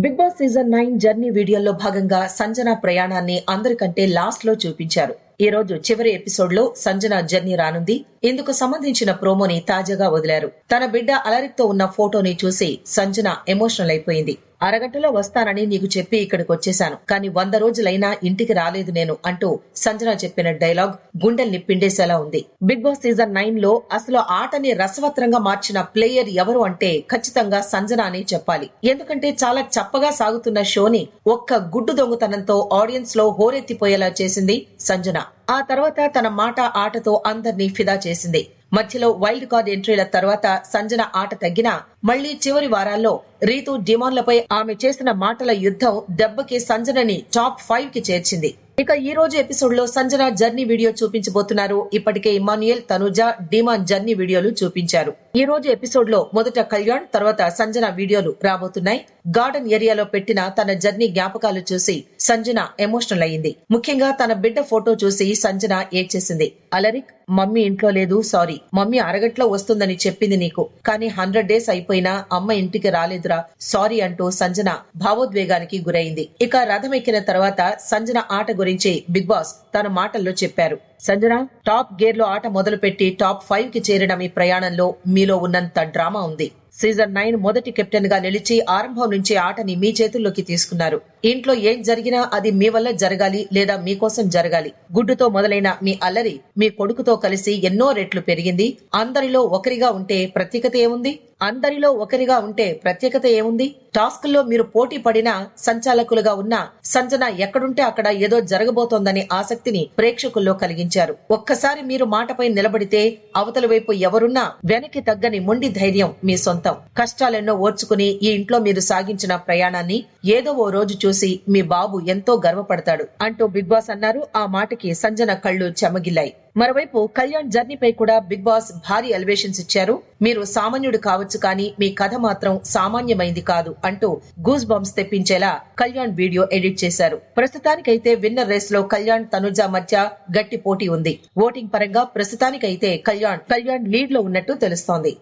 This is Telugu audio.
Bigg Boss season nine journey వీడియోలో భాగంగా సంజన ప్రయాణాన్ని అందరికంటే లాస్ట్లో చూపించారు. ఈ రోజు చివరి ఎపిసోడ్లో సంజన జర్నీ రానుంది. ఇందుకు సంబంధించిన ప్రోమోని తాజాగా వదిలారు. తన బిడ్డ అలరిక్తో ఉన్న ఫోటోని చూసి సంజన ఎమోషనల్ అయిపోయింది. అరగంటలో వస్తానని నీకు చెప్పి ఇక్కడికి వచ్చేశాను. కానీ వంద రోజులైనా ఇంటికి రాలేదు నేను అంటూ సంజన చెప్పిన డైలాగ్ గుండెల్ని పిండేసేలా ఉంది. బిగ్ బాస్ సీజన్ నైన్లో అసలు ఆటని రసవత్రంగా మార్చిన ప్లేయర్ ఎవరు అంటే ఖచ్చితంగా సంజన అని చెప్పాలి. ఎందుకంటే చాలా చప్పగా సాగుతున్న షోని ఒక్క గుడ్డు దొంగతనంతో ఆడియన్స్లో హోరెత్తిపోయేలా చేసింది సంజన. ఆ తర్వాత తన మాట ఆటతో అందర్నీ ఫిదా చేసింది. మధ్యలో వైల్డ్ కార్డ్ ఎంట్రీల తర్వాత సంజన ఆట తగ్గినా మళ్ళీ చివరి వారాల్లో రీతు డిమాన్లపై ఆమె చేసిన మాటల యుద్ధం దెబ్బకి సంజనని టాప్ ఫైవ్కి చేర్చింది. ఇక ఈ రోజు ఎపిసోడ్లో సంజన జర్నీ వీడియో చూపించబోతున్నారు. ఇప్పటికే ఇమాన్యుయల్ తనుజ డిమాన్ జర్నీ వీడియోలు చూపించారు. ఈ రోజు ఎపిసోడ్లో మొదట కళ్యాణ్ తర్వాత సంజన వీడియోలు రాబోతున్నాయి. గార్డెన్ ఏరియాలో పెట్టిన తన జర్నీ జ్ఞాపకాలు చూసి సంజన ఎమోషనల్ అయ్యింది. ముఖ్యంగా తన బిడ్డ ఫోటో చూసి సంజన ఏడ్చేసింది. అలరిక్ మమ్మీ ఇంట్లో లేదు సారీ. మమ్మీ అరగట్లో వస్తుందని చెప్పింది నీకు. కానీ హండ్రెడ్ డేస్ అయిపోయినా అమ్మ ఇంటికి రాలేదురా. సారీ అంటూ సంజన భావోద్వేగానికి గురైంది. ఇక రథం ఎక్కిన తర్వాత సంజన ఆట గురించి బిగ్ బాస్ తన మాటల్లో చెప్పారు. సంజన టాప్ గేర్లో ఆట మొదలుపెట్టి టాప్ ఫైవ్కి చేరిన మీ ప్రయాణంలో మీలో ఉన్నంత డ్రామా ఉంది. సీజన్ నైన్ మొదటి కెప్టెన్గా నిలిచి ఆరంభం నుంచి ఆటని మీ చేతుల్లోకి తీసుకున్నారు. ఇంట్లో ఏం జరిగినా అది మీ వల్ల జరగాలి లేదా మీకోసం జరగాలి. గుడ్డుతో మొదలైన మీ అల్లరి మీ కొడుకుతో కలిసి ఎన్నో రెట్లు పెరిగింది. అందరిలో ఒకరిగా ఉంటే ప్రత్యేకత ఏముంది? అందరిలో ఒకరిగా ఉంటే ప్రత్యేకత ఏముంది? టాస్క్లో మీరు పోటీ పడినా సంచాలకులుగా ఉన్న సంజన ఎక్కడుంటే అక్కడ ఏదో జరగబోతోందనే ఆసక్తిని ప్రేక్షకుల్లో కలిగించారు. ఒక్కసారి మీరు మాటపై నిలబడితే అవతల వైపు ఎవరున్నా వెనక్కి తగ్గని మొండి ధైర్యం మీ సొంతం కష్టాలెన్నో ఓర్చుకుని ఈ ఇంట్లో మీరు సాగించిన ప్రయాణాన్ని ఏదో ఓ రోజు చూసి మీ బాబు ఎంతో గర్వపడతాడు. అంటూ బిగ్ బాస్ అన్నారు. ఆ మాటకి సంజన కళ్ళు చెమగిల్లాయి. మరోవైపు కళ్యాణ్ జర్నీపై కూడా బిగ్ బాస్ భారీ ఎలివేషన్స్ ఇచ్చారు. మీరు సామాన్యుడు కావచ్చు కానీ మీ కథ మాత్రం సామాన్యమైంది కాదు అంటూ గూస్ బంప్స్ తెప్పించేలా కళ్యాణ్ వీడియో ఎడిట్ చేశారు. ప్రస్తుతానికైతే విన్నర్ రేస్లో కళ్యాణ్ తనుజ మధ్య గట్టి పోటీ ఉంది. ఓటింగ్ పరంగా ప్రస్తుతానికైతే కళ్యాణ్ కళ్యాణ్ లీడ్లో ఉన్నట్టు తెలుస్తోంది.